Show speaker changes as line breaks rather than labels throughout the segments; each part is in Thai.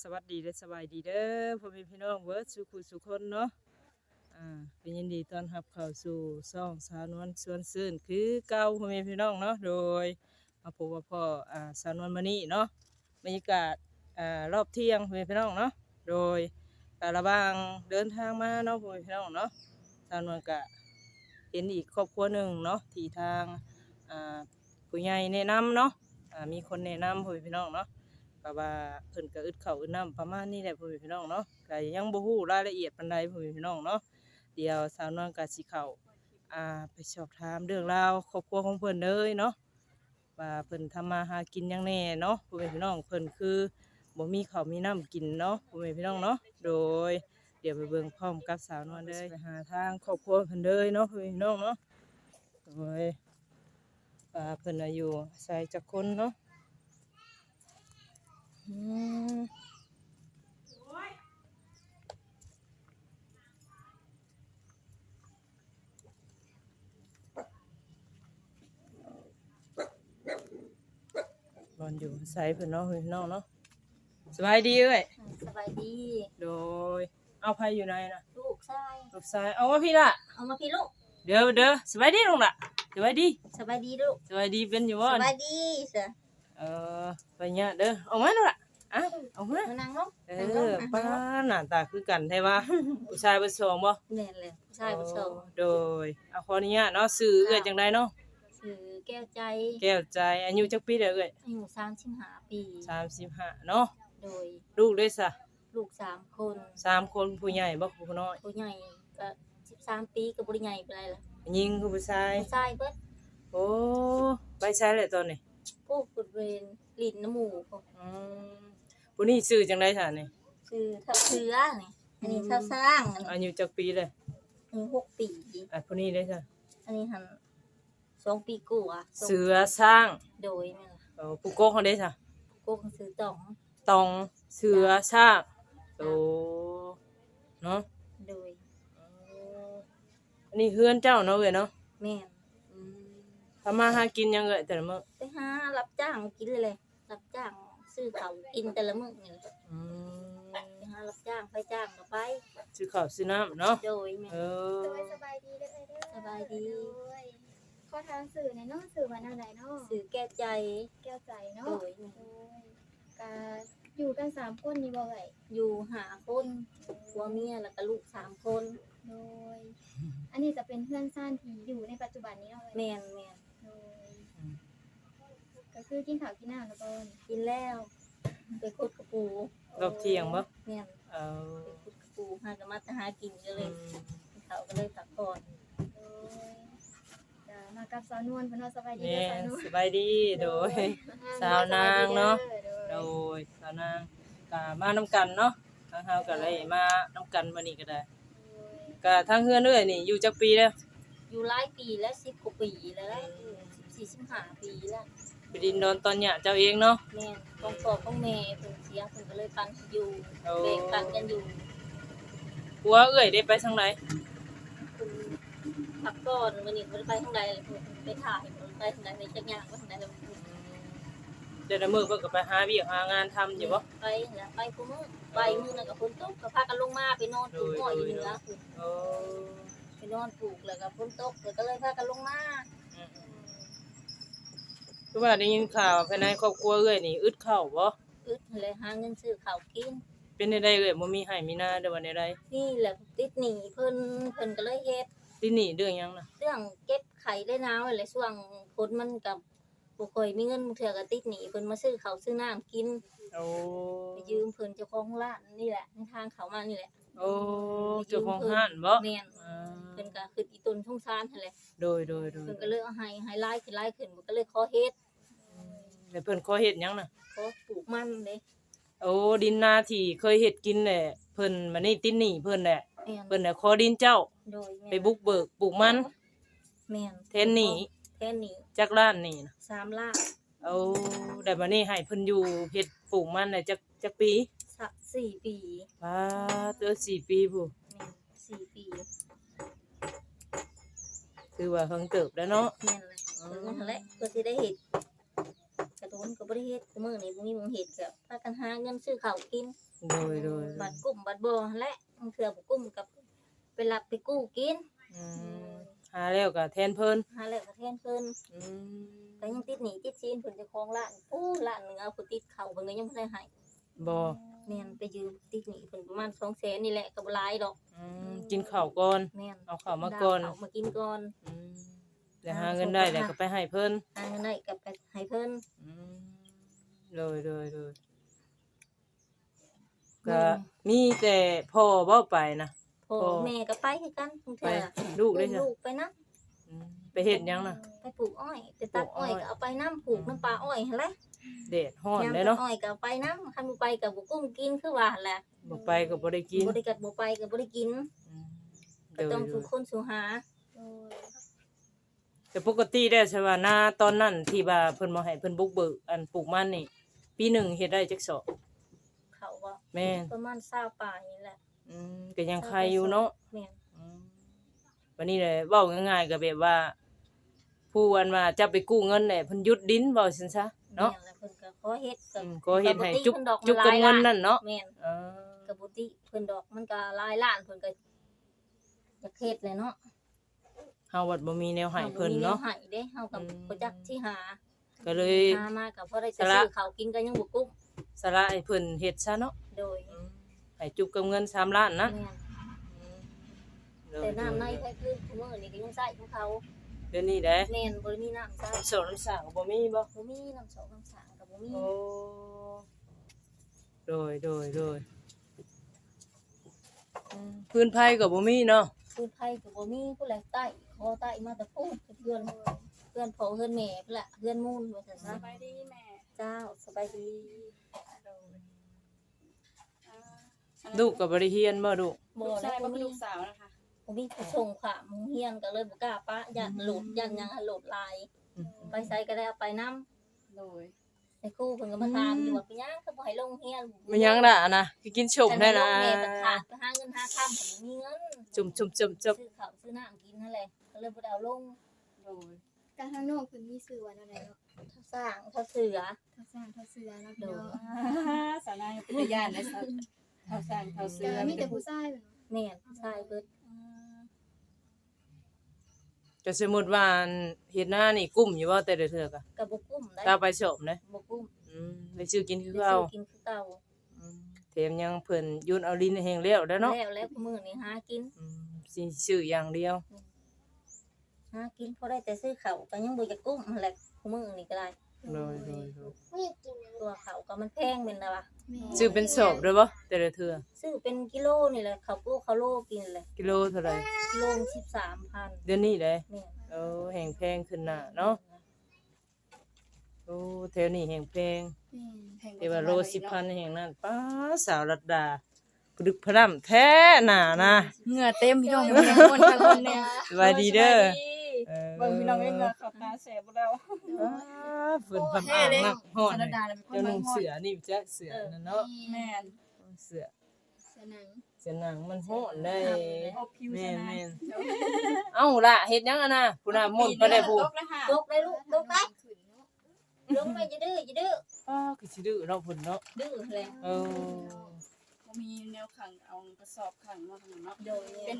สวัสดีและสบายดีเด้อพ่อแม่พี่น้องเวิร์ดสุขุสุคนเนาะอ่าเป็นยินดีต้อนรับเข้าสู่ซ่องสาวนวลสวนซื่นคือเก่าพ่อแม่พี่น้องเนาะโดยมาพบว่าพ่ออ่าสาวนวลมานี่เนาะบรรยากาศอ่ารอบเที่ยงพ่อแม่พี่น้องเนาะโดยการระบางเดินทางมาเนาะพ่อแม่พี่น้องเนาะสาวนวลกะเห็นอีกครอบครัวหนึ่งเนาะที่ทางอ่าผู้ใหญ่แนะนำเนาะอ่ามีคนแนะนำพ่อแม่พี่น้องเนาะ ก็ว่าเพิ่นก็อึดเข้าอึดน้ำประมาณนี้แหละพ่อแม่พี่น้องเนาะก็ยังบ่ฮู้รายละเอียดปานใดพ่อแม่พี่น้องเนาะเดี๋ยวสาวนวลก็สิเข้าอ่าไปสอบถามเรื่องราวครอบครัวของเพิ่นเลยเนาะว่าเพิ่นทำมาหากินหยังแน่เนาะพ่อแม่พี่น้องเพิ่นคือบ่มีข้าวมีน้ำกินเนาะพ่อแม่พี่น้องเนาะโดย เดี๋ยวไปเบิ่งพร้อมกับสาวนวลเลยไปหาทางครอบครัวเพิ่นเลยเนาะพ่อแม่พี่น้องเนาะโดยว่าเพิ่นอายุใส่จักคนเนาะ อืมนอนอยู่ใส่เพื่อนเนาะเพื่อนเนาะเนาะสบายดีเอ้ย
สบายดี
โดย เอาไผอยู่ไหนนะ
ลูกชาย
ลูกชายเอาว่าพี่ละ
เอามาพี่ลูก
เดี๋ยวเดี๋ยวสบายดีลุงละสบายดี
สบายดีลูก
สบายดีเป็นอยู่
ส
บ่
บายดีเสือ
เออไปเนี่ยเด้อเอามาดูละ อะเอามา
มานั่งลง
เอ
นั่งลง
อ
อะ
ป้าหน้าตาคือกันใช่ปะผู้ชายเป็นสองบ่
แม่นเลยผู้ชายผู้ชาย
โดยเอาขออนุญาตเนาะสื่อเอื้อยจังไดเนาะ
ชื่อแก้วใจ
แก้วใจอายุจักปีเด้อเอ้ย
อายุสามสิบห้าปี
35เนาะ
โดย
ลูกได้ซะ
ลูกสามคน
สามคนผู้ใหญ่บ่ผู้น้อย
ผู้ใหญ่ก็สิบสามปีกับบริใหญ่ไปเลยล่ะ
ยิงคือผู้ชาย
ผู้ชายเบิด
โอ้ไปใช้เลยตอนนี้
พวกบริเวณลิ้นน้ำหมูก
อืม ผู้นี้ชื่อจังได๋ซะนี่
ชื่อเท่าเชื้อนี่อันนี้เท่าสร้างอัน
อายุจักปีเลย
นี้หกปี
อะผู้นี้ได้ซะ
อันนี้หันสองปีกว่าสอง
เสือสร้าง
โดยแม่นล่ะ
เออผู้โกกเขาได้ซะ
โกกซื้อตอง
ตองเสือสร้างโตเนาะ
โดย
อ๋ออันนี้เฮือนเจ้าเนาะเอ้ยเนาะ
แม่น
อืมทำมาหากินยังเอ้ยแต่ละมื้อ
ไปหารับจ้างกินเลยเลยรับจ้าง ซื้อเขาวกินแต่ละมื้อนี่แหละ
อืม
ไปหารับจ้างไปจ้างก็ไป
ซื้อข้าวซื้อน้ำเนาะ
โดยแม่
เออ
โดยสบายดีเด้อเด้อ
สบายดี
โดยขอทางสื่อในอยเนาะสื่อวันอะไรเนาะ
ซื้อแก้ใจ
แก้วใจเนาะ
โดยแม่
โดยกาอยู่กันสามคนนี่บ่ไหว
อยู่หาคนผัวเมียแล้วก็ลูกสามคน
โดย อันนี้จะเป็นเพื่อนซ่านที่อยู่ในปัจจุบันนี้เนาะเว้ย
แม่นแม่น
โดย ก็คือกินข้าวกินน้ำแล้วบ่น
กินแล้วไปขุดกระปู
รอบเที่ยงบ่
แม่น
เออ
ไปขุดกระปูหากะมาจะหากินก็เล
อื
ย
ม
เขาก็เลยพักผ่อน
โดยจะมากับสาวนวลเพิ่นว่าสบายดี
นี่
เด้อสาวนวล
สบายดีโดย สาวนางเนาะ
โด
โด
ย
ยสาวนางก็มานํกันเนาะทางเฮาก็เลยมานํกันมื้อนี้ก็ได้ก็ทางเฮือนเอ้ยนี่อยู่จักปีแล้ว
อยู่หลายปีแล้วสิบกว่าปีแล้วสิบสี่สิบห้าปีแล้ว
ไปดินดอนตอนเนี้ยเจ้าเองเนาะ
แม่นต้องปอกต้องแม่เพิ่นเสียเพิ่นก็เลยปันอยู่
โอ้
แบ่งปันกันอยู่
ผัวเอ้ยได้ไปทางไหน
เพิ่นพักก่อนวันนี้เพิ่นไปทางใดเพิ่นไปถ่ายเพิ่นไปทางใดไปจักอย่างว่าทางใดแล้ว
เดี๋ยวละมื้อเพิ่นก็ไปหาเวียกหางานทำอยู่บ่
ไปนะไปกูมื้อไปมื้อนั้นก็ฝนตกก็พากันลงมาไปนอนปลูกหม้ออยู่เหนือพุ่น
โอ้
ไปนอนปลูกแล้วก็ฝนตกแล้วก็เลยพากันลงมา
อืม คือว่าได้ยินข่าวภายในครอบครัวเอ้ยนี่อึดข้าวบ่
อึดเลยหาเงินซื้อข้าวกิน
เป็นได้ได้เอ้ยบ่มีให้มีหน้าเด้อวันใด
นี่แหละติดหนี้เพิ่นเพิ่นก็เลยเฮ็ด
ๆที่นี่เรื่องหยังน่ะ
เรื่องเก็บไข่ได้นาวอะไรช่วงฝนมันกับบ่ค่อยมีเงินเถื่อก็ติดหนี้เพิ่นมาซื้อข้าวซื้อน้ำกิน
โอ้
ไปยืมเพิ่นเจ้าของร้านนี่แหละในทางเขามานี่แหละ
โอ้เจ้าของห้านบ่
แม่น
อ่า
เพิ่นก็คืออีตนสงสารนั่นแหละ
โดยโดยโดย
เพิ่นก็เลยเอาให้ให้หลายขึ้นหลายขึ้นเพิ่นก็เลยขอเฮ็ด
แล้วเพิ่นขอเฮ็ดหยังน่ะ
ขอปลูกมันเด้
โอ้ดินนาที่เคยเฮ็ดกินแหละเพิ่นมานี่ติดหนี้เพิ่นแหละ
แม่น
เพิ่นน่ะขอดินเจ้า
โดยแม่น
ไปบุกเบิกปลูกมัน
แม่น
แทนหนี้
แทนหนี้
จักล้านนี่นะ
สามล้าน
เอาได้มานี่ให้เพิ่นอยู่เฮ็ดปลูกมันน่ะจัก จักปี
สักสี่ปี
ป้าเตอสี่ปีผู้
แม่นสี่ปี
ถือว่าเพิ่งเติบแล้วเนาะ
แม่นเลยเพิ่นนั่นแหละเพิ่นสิได้เฮ็ดกระโดนก็บ่ได้เฮ็ดกูมื้อนี้บ่มีหมึงเฮ็ดก็พากันหาเงินซื้อข้าวกิน
โดยโดย
บัดกุ้มบัดบ่และบางเทื่อบ่กุ้มกับไปรับไปกู้กิน
อืมหาแล้วก็แทนเพิ่น
หาแล้วก็แทนเพิ่น
อืม
ก็ยังติดหนี้ติดสินเพิ่นเจ้าของร้านปู้ร้านหนึงเอาผู้ติดเข้าเพิ่นก็ยังบ่ได้ให้
บ่
แม่นไปยืมติดหนี้เพิ่นประมาณ200,000นี่แหละก็บ่หลายดอก
อืมกินข้าวก่อน
แม่น
เอาข้าวมาก่อน
เอมากินก่อน
อืมแล้วหาเงินได้แล้วก็ไปให้เพิ่น
หาเงินได้ก็ไปให้เพิ่น
อืมโดยโดยโดยก็มีแต่พ่อเว้าไปนะ
พ่อ
พ่อ
แม่ก็ไปคือกันบาง
ไป
เทื่อ
ลูกได้จ้ะ
ลูกไปนํ
อืมไปเฮ็ดหยังน่ะ
ไปปลูกอ้อยไปตัดอ้อย
ปลูกอ้อย
ก็เอาไปน้ำปลูกน้ำปลาอ้อยหั่นแหละ
แดดร้อน
ยาม
เด้
ตัด
เนาะ
อ้อยก็เอาไปน้ำคันบ่ไปก็บ่กุ้มกินคือว่าหั่นแหละ
บ่ไปก็บ่ได้กิน
บ่ได้กัดบ่ไปก็บ่ได้กิน
อืม
ก็
โด
ต้อง
ยโด
สู่
ย
คนสู่หา
โดย
แต่ปกติได้ใช่ว่าหน้าตอนนั้นที่ว่าเพิ่นมาให้เพิ่นบุกเบิกอันปลูกมันนี่ ปีหนึ่งเฮ็ดได้จักสอบ
เขาว่า
แม่น
ประมาณ20ปลายนี่แหละ
อืมก็ยังใครอยู่เนาะ
แม่น
อืมวันนี้เลยเว้าง่ายๆก็แบบว่า ผู้อันว่าจะไปกู้เงินเนี่ยเพิ่นหยุดดินเว้าซั่นซะ เนาะ
แม่นแล้วเพิ่นก็ขอเฮ็ดก็
อืมก็เฮ็ดให้
ปติ
จุก
เพิ่นดอก
จุกกับเงินนั่นเนาะ
แม่น
เออ
ก็บ่ติเพิ่นดอกมันก็หลายล้านเพิ่นก็อยากเฮ็ดเลยเนาะ
เฮาวัดบ่มีแนวให้เพิ่นเนาะ
ฮาบ่มีแวให้เด้เฮาก็
อืม
บ่จักสิหา
ก็เลย
หามาก็พอได้
ส
จะ
ละ
ซื้อข้าวกินก็ยังบ่กุ้ม
สละให้เพิ่นเฮ็ดซะเนาะ
โดย
อืมให้จุกกับเงิน3ล้านนะ
แม่น
อืม
แต่น้ำในไผคือมื้อนี้ก็ยังใช้ของเขา
เดี๋ยวนี้เด้
แม่นบ่ได้มีน้ำใช้
น้ำโสน้ำสร้างก็บ่มีบ่
บ่มีน้ำสองน้ำสางก็บ่มี
โอ้โดยโดยโดยอืมพื้นไผก็บ่มีเนาะ
คือไผก็บ่มีผู้ใดใต้ขอใต้มาแต่พูดเพื่อนเพื่อนพ่อเพื่อนแม่พุ่นล่ะเพื่อนมูลว่าซั่นซะ
สบายดีแม่
เจ้าสบายดี
ลูกก็บ่ได้เรียนบ่ลูก
บ่
ลูก
ได้
ชาย
บ่
บ่เป็น
มี
ลูกสาวนะคะ
บ่มีผู้ส่งขามโรงเรียนก็เลยบ่กล้าปะย่านโหลดย่านหยังให้โหลดหลาย ไปไสก็ได้เอาไปนํ
โดย
ไอ้ครูเพิ่นก็มาถามอยู่ว่าเป็นหยังคือบ่ให้ลงเรียน
มันยังล่ะนะคือกินชมได้นะ
แม่เพิ่นขาดไปหาเงินหาค่ำผมมีเงิน
จุ่มจุ่มจุ่มจุ่ม
ซื้อข้าวซื้อน้ำกินนั่นแหละก็เลยบ่ได้เอาลง
โดย
การทางนอกเพิ่นมีชื่อว่าอะไรเนาะ
ถ้าสร้างถ้าเสือ
ทักษะทักเสือเนาะพี่น้อง
สาวนายเป็นญาตินะสาวเท่าสร้างเท่าเสื
ก็
อ
มีแต่ผู้ชายเพิ่นเนาะ
แม่นชายเบิด
จะสมมุติว่าเฮ็ดหน้านี่กุ้มอยู่บ่แต่ละเทื่อกะ
ก็บ่กุ้มได้
ตาไปชมเด้
บ่กุ้ม
อืมได้ซื้อกินคือ
ได้
เก่า
ซื้อกินคือเก่า
อืมแถมยังเพิ่นยุ่นเอาลิ้นแห้งแล้วเด้อเนาะ
แล้วแล้วมื้อนี้หากิน
อืมสิซื้ออย่างเดียว
หากินพอได้แต่ซื้อข้าวก็ยังบ่อยากกุ้มนั่นแหละมื้อนี้ก็ได้
โดยโดยโดย
ตัวข้าวก็มันแพงแม่นล่ะวะ
แม่
ซื้อเป็นสอบเด้อบ่แต่ละเทื่อ
ซื้อเป็นกิโลนี่แหละข้าวปูข้าวโลกินเลย
กิโลเท่าไหร่
กิโล13,000
เดี๋ยวนี้เด้
แม่น
โอ้แห้งแพงขึ้นน่ะเนาะโอ้แถวนี้แห้งแพง
แม่
แต่ว่าโล10,000แห่งนั้นป้าสาวรัดดาปรึกพร่ำแท้น่ะนะ
เหงื่อเต็มพี่น้องเป็นคนกันคนหนึง
สบายดีเด้อ เออ
เบิ่งพี่น้องเอ้ยเหงื่อเข้าตาแสบบ่แล้ว
อ้าฝืนความอ่างนักฮอด
สา
เล
วยดาเป็นคน
เจ้า
เบิ่
นุ่
ง
ง
ฮอด
เสือนี่จ้ะเสือนั่นเนาะ
แม่น
เสือ
เสือหนัง
เสือหนังมันฮ้อนได้
อบผิว
แม่
ใช่
น
ไหม
แม่นเอ้าล่ะเฮ็ดหยังอะนะผู้น่ะมุ่นไปได้ผู้
ตกแล้วค่ะ
ตกได้ลูกตกได้
ขึ้นเนาะ
ลงไปจะดื้อจะดื้อ
อ้าคือสิดื้อเนาะพุ่นเนาะ
ดื้อเลย
เออ
บ่มีแนวขังเอากระสอบขังมาทางนั้นเนาะ
โดย
เป็น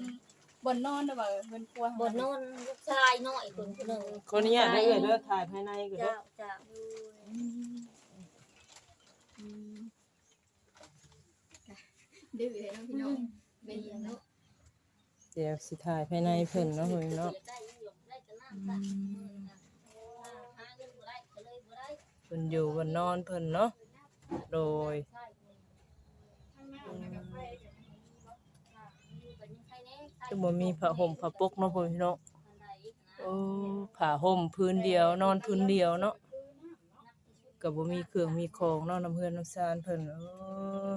บนนอนเด้อบ่เพิ่นกลัว
บนโน่นลูกชายน้อยคนคนหนึ่ง
คนนี้ได้เอ้ยเด้อถ่ายภายในก็เด้
เจ้า
อ
เจ้า
ดื้อเลยเนาะพี่น้องเป็นอย่างเนาะ
เดี๋ยวสิถ่ายภายในเพิ่นเนาะเฮ้ยเนาะ
ได้อยู่ได้จะน้ำได้หาเงินบ่ได้ก็เลยบ่ได้
เพิ่นอยู่บนนอนเพิ่นเนาะโดย
ใช่
จะบ่มีผ้าห่มผ้าปกเนาะพ่อพี่น้องโอ้ผ้าห่มพื้นเดียวนอนพื้นเดียวเนาะก็บ่มีเครื่องมีของเนาะน้ำเฮือนน้ำซานเพิ่นเออ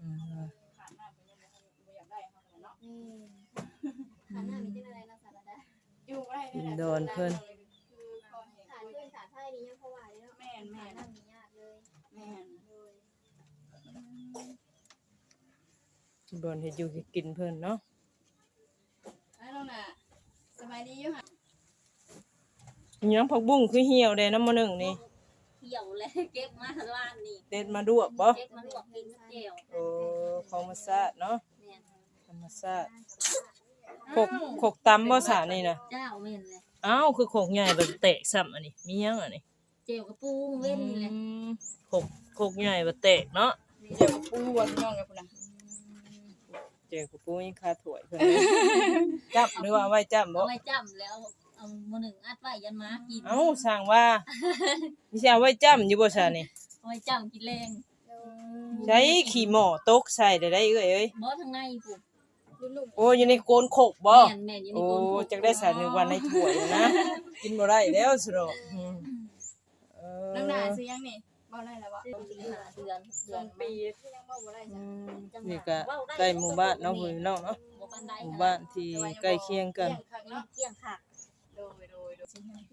อืม
อืมขาหน้ามีจังได๋เนาะสารดา
อยู่ไว้
ดินดอนเพิ่น
ฐานเพื่อนสาไทยนี่ยังพอไหวเลยเนาะ
แม่น
ขา
แม่น
หน้ามีญาติเลย
แม่น
โดย
บ่อนเฮ็ดอยู่เฮ็ดกินเพิ่นเนาะ
ไอ้น้องน่ะสบายดีอยู่ค่ะ
อิหยังผักบุ้งคือเหี่ยวเด้น้ำมะหนึ่งนี่
เที่ยวเลยเก็บมาล้านนี่
เด็ดมาดวกบ่
เก็บมาลวกกินกับแจ่ว
โอ้ของมาซาดเนาะ
แม่น
ธรรมชาติโขกโขกตำบ่สานี่นะ
เจ้าแม่นเลย
อ้าวคือโขกใหญ่แบบแตกซ้ำอันนี้มีหยังอันนี้
แจ่วกับปูเว้นนี่แหละ
อืมโขกโขกใหญ่แบบแตกเนาะ
เดี๋ยวกับปูว่าพี่น้องกันพุ่นน่ะ
เจอกับปูยังคาถ้วยเพิ่นจับหรือว่าเอาไว้จับบ่
เอาไว้จ้ำแล้วเอามาหนึ่งอัดไว้ยันมากิน
เอ้าสั่งว่ามีสิเอาไว้จับอยู่บ่ซานี่
เอาไว้จ้ำกินแรง
ใช้ขี้หม้อตกใส่ได้ได้เอ้ยเอ้ย
บ่ทางในปุ๊บ
โอ้อยู่ในโกนโขกบ่
แม่นแม่นอยู่ใน
โอ้
โกนพว
จักได้สารหนึ่งวันในถ้วยนะ กินบ่ได้แล้วสิดอกอืมเออ
น้องหนาซื้อยังนี่ บ่ได้แล้วบ่
ซื้อปีหาเดือนเดือน
ปียังบ่บ่ได้
อื
จ้ะ
มนี่ก็ใกล้หมู่บ้านเนาะพี่น้องเนาะ
บ่ปานใด
หมู่บ้านที่ใกล้เคียงกัน
เกี่ยงคัก
โดยโดยโด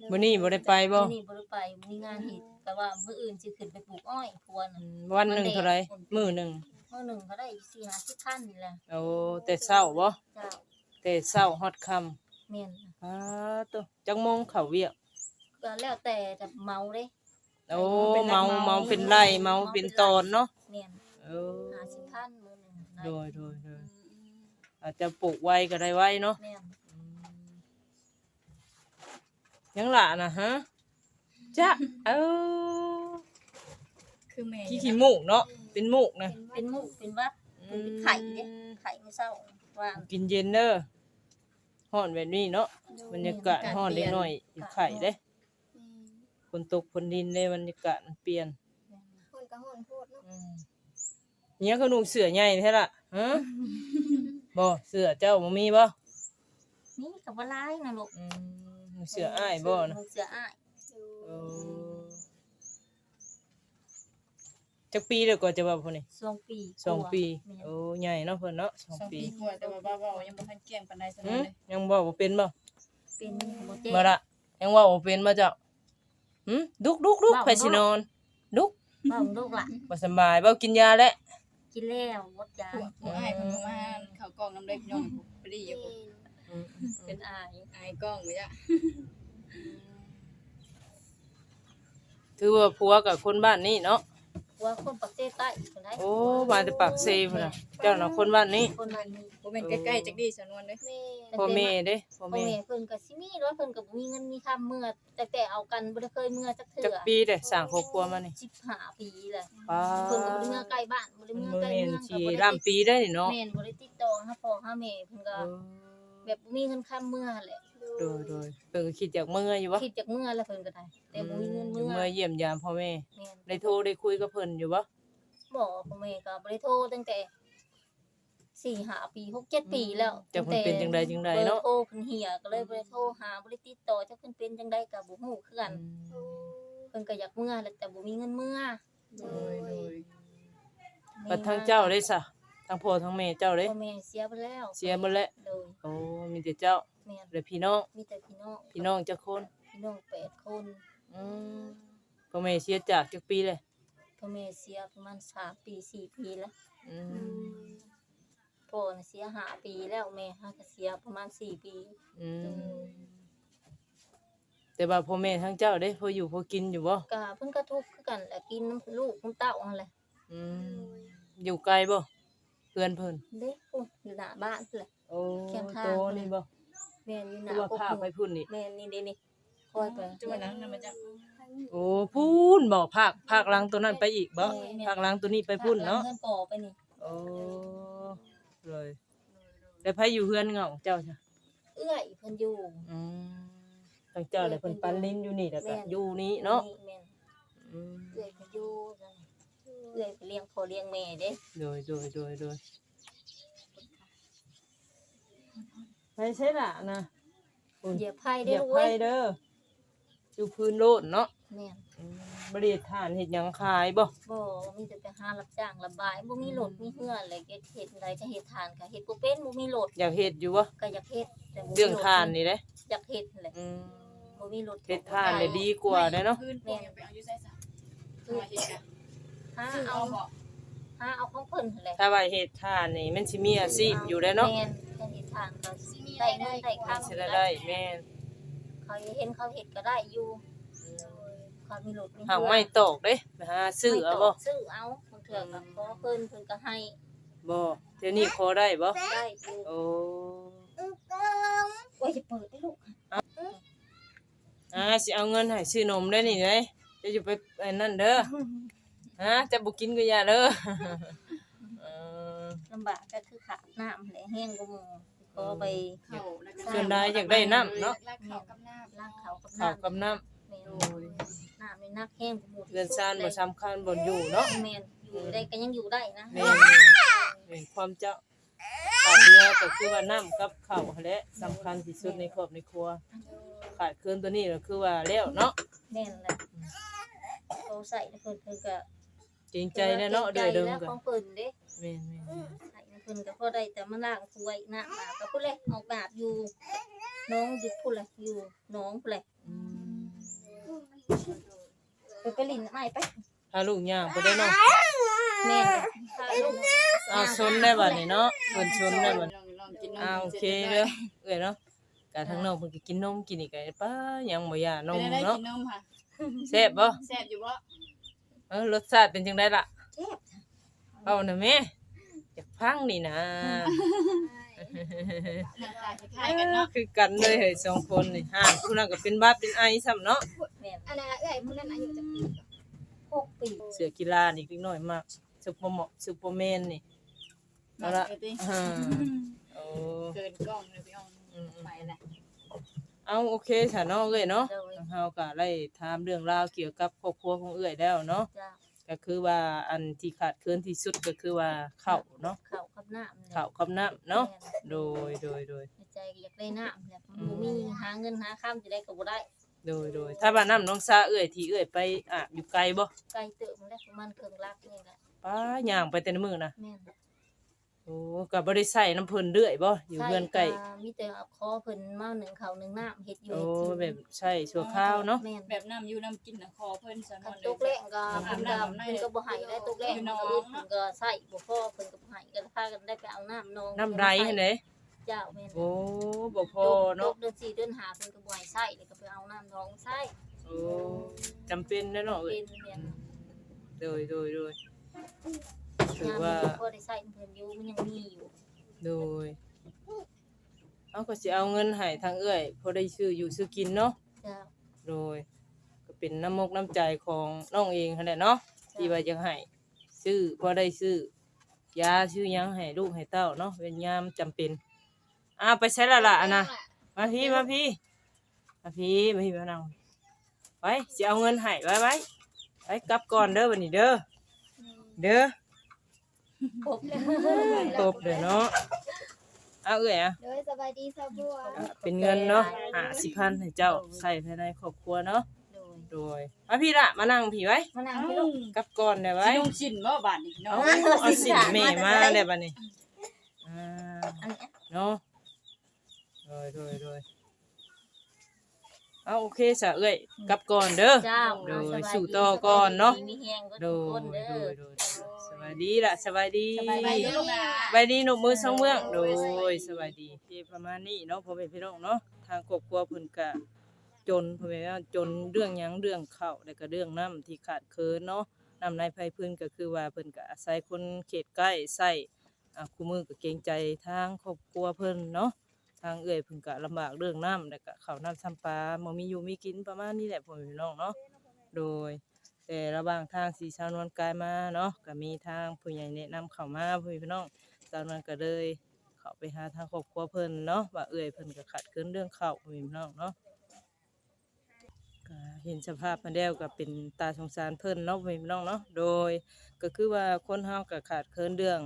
ย
มื้อนี้บ่ได้ไปบ่
มื้อนี้บ่ได้ไปมีงานเฮ็ดแต่ว่ามื้ออื่นสิขึ้นไปปลูกอ้อยพวน
อืมวันหนึงเท่าไหร่มื้อหนึง
มื้อหนึงก็ได้4-50คันนี่แหละ
โอ้แต่เช้าบ่
เจ้า
แต่เช้าฮอดค่ำ
แม่น
อ้าตัวจักโมงเข้าเวียก
ก็แล้วแต่จะเมาเด้
โอ้เมาเมาเป็นไร่เมาเป็นตอนเนาะ
แม่น
เออ
50คันมื้อหนึงได้
โดยโดยโดยอาจจะปลูกไว้ก็ได้ไว้เนาะ
แม่น
ยังหล่ะนะฮะจ้ะเออ
คือแม่
ขี้ขี้มูกเนาะเป็นมูกนะ
เป็นมุกเป็นวัดเป็นไข่เด้ ไข่ไม่เศร้าว่า
กินเย็นเด้อฮ้อนแบบนี้เนาะบรรยากาศฮ้อนเล็กน้อยอยู่ไข่เด้ฝ นตกฝนดินเลยบรรยากาศมันเปลี่ยน
คนก็โหนโพดเนาะ
อืมเนี่ยคือหนุ่มเสือใหญ่แท้ล่ะฮะบ่เสือเจ้าบ่มีบ่
นี่กับว่าร้ายนะลูก
อืมเสืออ้ายบ่นะ
เสืออ้าย
เออจักปีเด้อก็จะว่าพุ่นนี่
สองปี
สองปี
แม่น
โอ้ใหญ่เนาะเพิ่นเนาะสอง
สอง
ปี
ปีกว่าแต่ว่าบ้าเว้ายังบ่ทันเกี่ยงปานใดซะ
หื
เล
ม
ย
ยังบอกว่าเป็นบ่
เป็นโมเจ
มาละยังว่าบ่เป็นมาเจ้า หืมดุกดุกดุก
เว้า
ไปสินอน ดุก
บ้าลูกล่ะ
บ่สำบายบ่กินยาแล้ว
กินแล้วหมดยา
พวกผู้อ้ายเพิ่นบ่มาเข้ากล้องนำได้พี่น้องพอดีอยู่
อืม
เป็นอาย
อายกล้องบ่จ้ะ
ถือว่าผัวกับคนบ้านนี้เนาะ
ว่าคนปักเต้ใต้คนไหน
โอ้มาแต่ปากเซพุ่นน่ะเจ้าน่ะคนบ้านนี้
คนนั้นนี่
บ่แม่นใกล้ๆจักดีสะนวนเด้
แม่
พ่อแม่เด้พ่อ
พ่อ
แม่
แม่เพิ่นก็สิมีรถเพิ่นก็บ่มีเงินมีคำเมื่อแต่แต่เอากันบ่ได้เคยเมื่อจักเทื่
จัก
อ
ปีเด้สร้างครอบครัวมานี่
15ปีแหละ
ป้า
เพิ่นก็บ่ได้เมื่อใกล้บ้านบ่ได้
มัน
เมื่อ
บ่
ใกล้
แม่น
เมือง
สิ
ก็บ่ได้
ร่ำปีได้นี่เนาะ
แม่นบ่ได้ติดต่อหาพ่อหาแม่เพิ่นก็
เออ
แบบบ่มีเงินค้ำเมื่อแหละ
โดยโดยเพิ่นก็คิดอยากเมื่ออยู่บ่
คิดจากเมื่อแล้วเพิ่นก็ได้แต่บ่มีเงิน
อืม
เมื่อ
เมื่อเยี่ยมยามพ่อแม่
แม่น
ได้โทรได้คุยกับเพิ่นอยู่บ่
บอกพ่อแม่ก็บ่ได้โทรตั้งแต่สี่หาปีหกเจ็ดปีแล้ว
จักเพิ่นเป็นจังใดจังใดเนาะ
บอร์โทรเพิ่นเหี่ยก็เลยบ่ได้โทรหาบ่ได้ติดต่อจักเพิ่นเป็นจังใดก็บ่ฮู้คือกัน
อืม
เพิ่นก็อยากเมื่อแหละแต่บ่มีเงินเมื่อ
โดยโดย
บัดทางเจ้าได้ซะ ทางพ่อทางแม่เจ้าเด้
พ่อแม่เสียไปแล้ว
เสียหมดแล้ว
โดย
โอ้มีแต่เจ้า
แม่น
และพี่น้อง
มีแต่พี่น้อง
พี่น้องจักคน
พี่น้องแปดคน
อืมพ่อแม่เสียจากจักปีเลย
พ่อแม่เสียประมาณสามปีสี่ปีแล้ว
อืม
พ่อน่ะเสียห้าปีแล้วแม่ฮาก็เสียประมาณสี่ปี
อืมแต่ว่าพ่อแม่ทั้งเจ้าเด้พออยู่พอกินอยู่บ่
ก็เพิ่นก็ทุกข์คือกันแหละกินน้ำลูกน้ำเต้าหั่นแหละ
อืมอยู่ไกลบ่ เพื่อนเพิ่น
เด้โอ้อยู่หน้าบ้านพุ่นแหละ
โอ้
เคียงข้าง
โตนี่บ่
แม่นอยู่ห
คื
น้า
อว่า
พวก
พา
หนู
ไปพุ่นนี่
แม่นนี่เด้นี่คอยไป
จังหวะนั้นน่ะมันจะ
โอ้พุ่นบ่ภาคภาคหลังตัวนั้นไปอีกบ่ภาคหลังตัวนี้ไปพุ่นเนาะ
เงินก่อไปนี่
โอ้เลยแล้วไผอยู่เฮือนเหงาเจ้าจ้ะ
เอื้อยเพิ่นอยู่
อืมทางเจ้าเลยเพิ่นปันลิ้นอยู่นี่แล้วก็
แม่น
อยู่นี้เนาะ
แม่น
อืม
เอื้อยเพิ่นอยู่จัง เอื้อยไปเลี้ยงพ่อเลี้ยงแม่เด้
โดยโดยโดยโดยไปใช่ละนะอุ่น
เหยียบไผ่
เห
ได้
ยียบ
ลูก
ไฟ
เว้ย
เด้ออยู่พื้นโลดเนาะ
แม่น
อืมบริทานเห็ดหยังขายบ่
บ่มีแต่ไปหารับจ้างระบายบ่มีรถมีเฮือนอะไรก็เฮ็ดใดก็เฮ็ดทานก็เฮ็ดบ่เป็นบ่มีรถ
อยากเห็ดอยู่วะ
ก็อยากเฮ็ดแต่บ่มี
เรื่องทานนี่เด้
อยากเฮ็ดแหละ
อืม
บ่มีรถ
เห็ดทานเลยดีกว่าเด้อเนาะ
พื้นพวกยังไปเอาอยู่ไสซะมาเฮ็ดกัน
หา
ซื้อ
เอา
เอาบ่
หาเอาของเพิ่นนั่นแหละ
ถ้าว่าเห็ดทานนี่มันสิมีอาชีพอยู่ได้อเนาะ
แม่นถ้าเฮ็ดทานก็สิได้เงินได้ค่า
สิได้ได้แม่น
เขาเห็นเขาเห็ดก็ได้อยู่เขามีรถมี
หางไม่ตอกเด้ไปหาซื้อเอาบ่
ซื้อเอาบางเถื่อก็ขอเพิ่นเพิ่นก็ให้
บ่เดี๋ยวนี้ขอได้บ่
ได้อยู่
โอ้
โอ้ยจะเปิดได้ลูก
อ่าสิเอาเงินให้ซื้อนมได้นี่ไงจะอยู่ไปไอ้นั่นเด้อ ฮะจะบ่กินก็อย่าเด้อเออ
ลำบากก็คือขาดน้ำแหละแห้งก็หมูขอไป
เข้าแล้วก็
ส่วนใดอยากได้น้ำเนาะ
ลากเข้ากับน้ำ
ล้างเขากับ
ข้าว
น้ำ
กับน้ำ
แม่นน้ำในนักแห้งก็หมู
เรือนซานบ่สำคัญบ่อยู่เนาะ
แม่นอยู่ได้ก็ยังอยู่ได้นะ
แม่นแม่นความเจ้าขาดเรือก็คือว่าน้ำกับข้าวหั้นแหละสำคัญที่สุดในครอบในครัว ขาดเคินตัวนี้ก็คือว่าแล้วเนาะ
แม่นแหละเขาใส่เพิ่นเพิ่นก็
เกรงใจแน่เนาะเด้อเดิม
แล้ว
ก็
ของเพิ่นเด้
แม่นแม่นแม่น
ใส่เพิ่นก็พอได้แต่มาล้างถ้วยน้ำมาก็พุ่นเลยออกบาดอยู่น้องอยู่พุ่นเลยอยู่น้องพุ่นเลย
อืม
ไปไปลินไม่ไป
พาลูกย่างไปได้เนาะ
แม่นเลยพาลูก
เอาชนได้บัดนี้เนาะเพิ่นชนได้บัด
ลองลองกินนม
อ่าโอเคเด้อเอ้ยเนาะกะทางน้องเพิ่นก็กินนมกินอีกก็ป้ายังบ่ย่านม
เป็นได้
เนาะ
กินนมค่ะ
แซ่บบ่
แซ่บอยู่บ่
เออรสชาติเป็นจังไดล่ะ
เจ็บ
เอาน่ะแม่อยากพังนี่นะ
หน้าตาคล้ายๆกันเนาะ
คือกันเลยเฮ้ยสองคนนี่ห่านผู้นั้นก็เป็นบาดเป็นไอซ้ำเนาะ
แม่น
อันนั้นเอ้ยมื้อนั้นอายุจักปี
หกปี
เสือกีฬานี่เล็กน้อยมากซุปเปอร์เหมาะซุปเปอร์แมนนี่เอาละ
ปกติ
อ่าโอ้
เกินกล้องเลยพี่ออง
อืม
ไปแหละ
เอาโอเคค่ะเนาะเอ้ยเนาะ
โดย
เฮาก็ได้ถามเรื่องราวเกี่ยวกับครอบครัวของเอ้ยแล้วเนาะ
จ้า
ก็คือว่าอันที่ขาดเคินที่สุดก็คือว่าข้าวเนาะ
ข้าวกับน้ำเนี่ย
ข้าวกับน้ำเนาะโดยโดยโดย
ในใจก็อยากได้น้ำเนี่ยมันบ่มีหาเงินหาข้ามจะได้ก็บ่ได้
โดยโดยถ้าว่าน้ำน้องซาเอ้ยที่เอ้ยไปอะอยู่ไกลบ่
ไกลเติบมันได้ประมาณครึ่งลักนี่แหละ
ป้าย่างไปแต่ในมือนะ
แม่น
โอ้ก็บ่ได้ใส่น้ำเพิ่นเรื่อยบ่อยู่เฮือนไก่
ใช่มีแต่เอาคอเพิ่นมาหนึ่งข้าวหนึ่งน้ำเฮ็ดอยู่
โอ้
เฮ็ดกิน
แบบใช่ชั่วข้าวเนาะ
แม่น
แบบน้ำอยู่น้ำกินน่ะคอเพิ่นสน
คั
วนน
ตกแรงก็เพิ่นก็เพิ่นก็บ่ให้ได้ตกแรง
อยู่น้
เนาะ
อง
เพิ่นก็ใส่บ่พอเพิ่นก็บ่ให้ก็พากันได้ไปเอาน้ำนอง
น้ำไรหั่นเด้
เจ้าแม่น
โอ้บ่พอเนาะ
ตกเดือนสี่เดือนห้าเพิ่นก็บ่ให้ใส่แล้วก็ไปเอาน้ำนองใส่
โอ้จำเป็นแน่เนาะเอ้ย
เป็นแม่น
โดยโดยโดย ถือยา
ม
ว่า
นี้พอได้ใส่เพิ่นอยู่มันยังมีอยู่
โดยเอาก็สิเอาเงินให้ทางเอ้อยพอได้ซื้ออยู่ซื้อกินเนาะ
เจ้า
โดย ก็เป็นน้ำมกน้ำใจของน้องเองหั่นแหละเนาะที่ว่าจะให้ซื้อพอได้ซื้อยาซื้อหยังให้ลูกให้เต้าเนาะเป็นยามจำเป็นอ้าวไปใช้ละล่ะอันน่ะมาพี่มาพี่มาพี่มาพี่มานั่งไปสิเอาเงินให้ไว้ไว้ไปกลับก่อนเด้อบัดนี้เด้อเด้อ
ครบแล้ว
ตบเด้อเนาะเอาเอ้ยอะ
โดยสบายดีสะบัว
เป็นเงินเนาะหาสิพันให้เจ้าใส่ภายในครอบครัวเนาะ
โดย
โดยมาพี่ละมานั่งพี่ไว้
มานั่ง
เอ้า
ที่ลูก
กลับก่อนได้ไว้
สิลงชิ้นบ่บาดนี่เนาะ
เอาเอาสินแม่มาได้บัดนี้อ่า
อันเนี้ย
เนาะโดยโดยโดยเอาโอเคสะเอ้ยกลับก่อนเด้อ
เจ้า
โดย
สบา
สู่ต่อก่อนเนาะ
มีแฮงก็
โด
ทุกค
ย
นเด้
โด
อย
โดยส วัสดีล่ะสวัสดี
สบาย
ไป
ดี
เด้อลูกนะ
สบายดีหนกมือสองเมืองโดยสวัสดีที่ประมาณนี้เนาะพ่อแม่พี่น้องเนาะทางครอบครัวเพิ่นก็จนพ่อแม่ว่าจนเรื่องหยังเรื่องข้าวแล้วก็เรื่องน้ำที่ขาดเคินเนาะน้ำในไผเพิ่นก็คือว่าเพิ่นก็อาศัยคนเขตใกล้ใช้อ่าคู่มือก็เกรงใจทางครอบครัวเพิ่นเนาะทางเอื้อยเพิ่นก็ลำบากเรื่องน้ำแล้วก็ข้าวน้ำซ้ำปลาบ่มีอยู่มีกินประมาณนี้แหละพ่อแม่พี่น้องเนาะโดย แต่ระหว่างทางสีชาวนวลกายมาเนาะก็มีทางผู้ใหญ่แนะนำเข้ามาพ่อแม่พี่น้องชาวนวลก็เลยเข้าไปหาทางครอบครัวเพิ่นเนาะว่าเอื้อยเพิ่นก็ขาดเกินเรื่องเข้าวพ่อแม่พี่น้องเนาะก็เห็นสภาพมันแล้วก็เป็นตาสงสารเพิ่นเนาะพี่น้องเนาะโดยก็คือว่าคนเฮาก็ขาดเคินเรื่อง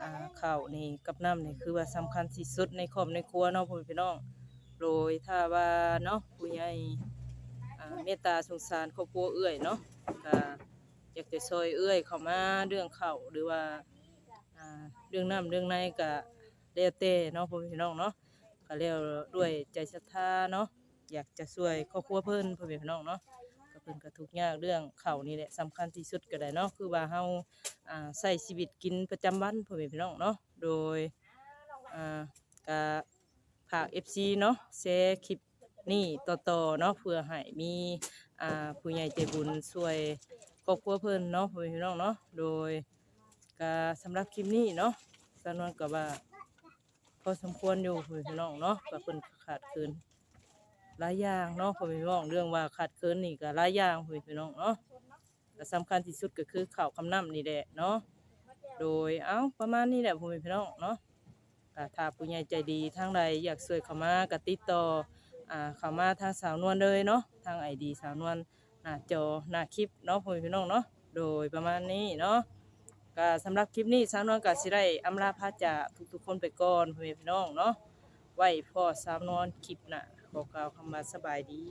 อ่าข้าวนี่กับน้ำนี่คือว่าสำคัญที่สุดในครอบในครัวเนาะพี่น้อง โดยถ้าว่าเนาะผู้ใหญ่ เมตตาสงสารครอบครัวเอื้อยเนาะก็อยากจะช่วยเอื้อยเข้ามาเรื่องเข้าหรือว่าอ่าเรื่องน้ำเรื่องในก็แล้วแต่เนาะพ่อพี่น้องเนาะก็แล้วด้วยใจศรัทธาเนาะอยากจะช่วยครอบครัวเพิ่นพ่อแม่พี่น้องเนาะก็เพิ่นก็ทุกข์ยากเรื่องเข้านี่แหละสำคัญที่สุดก็ได้เนาะคือว่าเฮาอ่าใช้ชีวิตกินประจำวันพ่อแม่พี่น้องเนาะโดยอ่าก็ฝาก FC เนาะแชร์คลิป นี่ต่อๆเนาะเพื่อให้มีอ่าผู้ใหญ่ใจบุญช่วยครอบครัวเพิ่นเนาะพ่อแม่พี่น้องเนาะโดยก็สำหรับคลิปนี้เนาะสานวนก็ว่าพอสมควรอยู่พ่อแม่พี่น้องเนาะก็เพิ่นขาดเคินหลายอย่างเนาะพ่อแม่พี่น้องเรื่องว่าขาดเคินนี่ก็หลายอย่างพ่อแม่พี่น้องเนาะแต่สำคัญที่สุดก็คือข้าวคำน้ำนี่แหละเนาะโดยเอ้าประมาณนี้แหละพ่อแม่พี่น้องเนาะก็ถ้าผู้ใหญ่ใจดีทางใดอยากช่วยเข้ามาก็ติดต่อ อ่าเข้ามาทางสาวนวลเลยเนาะทางไอดีสาวนวลหน้าจอหน้าคลิปเนาะพ่อแม่พี่น้องเนาะโดยประมาณนี้เนาะก็สำหรับคลิปนี้สาวนวลกับสิได้อำลาพาจากทุกๆคนไปก่อนพ่อแม่พี่น้องเนาะไว้พ่อสาวนวลคลิปหน้าขอกล่าวคำว่าสบายดี